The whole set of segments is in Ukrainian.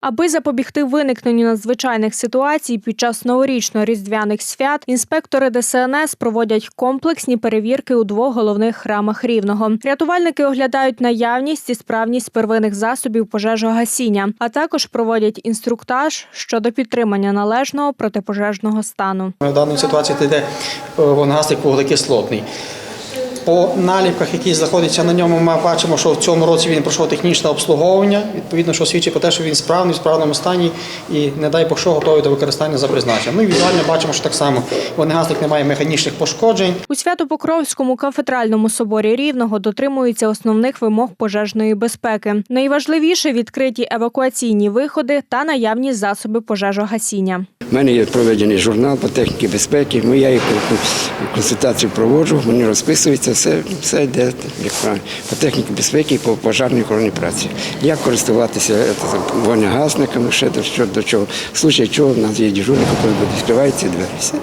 Аби запобігти виникненню надзвичайних ситуацій під час новорічно-різдвяних свят, інспектори ДСНС проводять комплексні перевірки у двох головних храмах рівного. Рятувальники оглядають наявність і справність первинних засобів пожежогасіння, а також проводять інструктаж щодо підтримання належного протипожежного стану. В даній ситуації йде е, вогнегасник вуглекислотний. По наліпках, які знаходяться на ньому, ми бачимо, що в цьому році він пройшов технічне обслуговування. Відповідно, що свідчить про те, що він справний, в справному стані і, не дай Бог, що готовий до використання за призначенням. Ну і візуально бачимо, що так само вогнегасник не має механічних пошкоджень. У Свято-Покровському кафедральному соборі Рівного дотримуються основних вимог пожежної безпеки. Найважливіше відкриті евакуаційні виходи та наявність засоби пожежогасіння. У мене є проведений журнал по техніці безпеки. ну, Я їх консультацію проводжу, вони розписуються, все, все йде як по техніці безпеки і по пожежній охороні праці. Як користуватися е, вогнегасниками, ще до, що, до чого. В случаї чого в нас є дежурник, коли відкриваються двері. Все.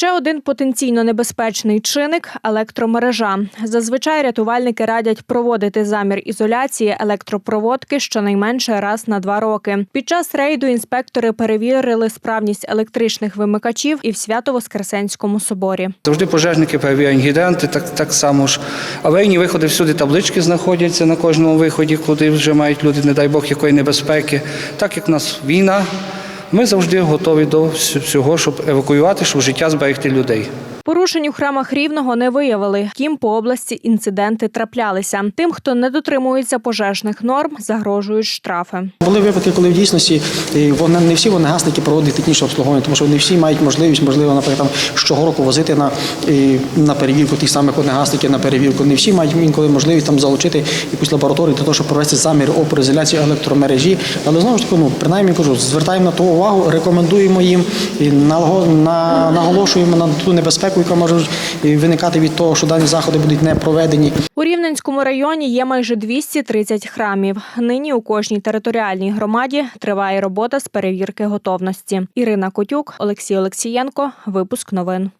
Ще один потенційно небезпечний чинник електромережа. Зазвичай рятувальники радять проводити замір ізоляції електропроводки щонайменше раз на два роки. Під час рейду інспектори перевірили справність електричних вимикачів і в Свято-Воскресенському соборі. Завжди пожежники перевіряють гідранти, так, так само ж. Аварійні виходи всюди таблички знаходяться на кожному виході, куди вже мають люди, не дай Бог, якої небезпеки. Так як в нас війна, ми завжди готові до вс- всього, щоб евакуювати, щоб життя зберегти людей. Порушень у храмах рівного не виявили. Втім, по області інциденти траплялися. Тим, хто не дотримується пожежних норм, загрожують штрафи. Були випадки, коли в дійсності е, вони не всі вогнегасники проводять технічне обслуговування, тому що не всі мають можливість, можливо, наприклад, там, щого року возити на, е, на перевірку тих самих вогнегасників на перевірку. Не всі мають інколи можливість там залучити якусь лабораторію для того, щоб провести замір опоризоляції електромережі. Але знову ж таки, ну принаймні кажу, звертаємо на то увагу, рекомендуємо їм і на, наголошуємо на ту небезпеку, яка може виникати від того, що дані заходи будуть не проведені. У Рівненському районі є майже 230 храмів. Нині у кожній територіальній громаді триває робота з перевірки готовності. Ірина Котюк, Олексій Олексієнко. Випуск новин.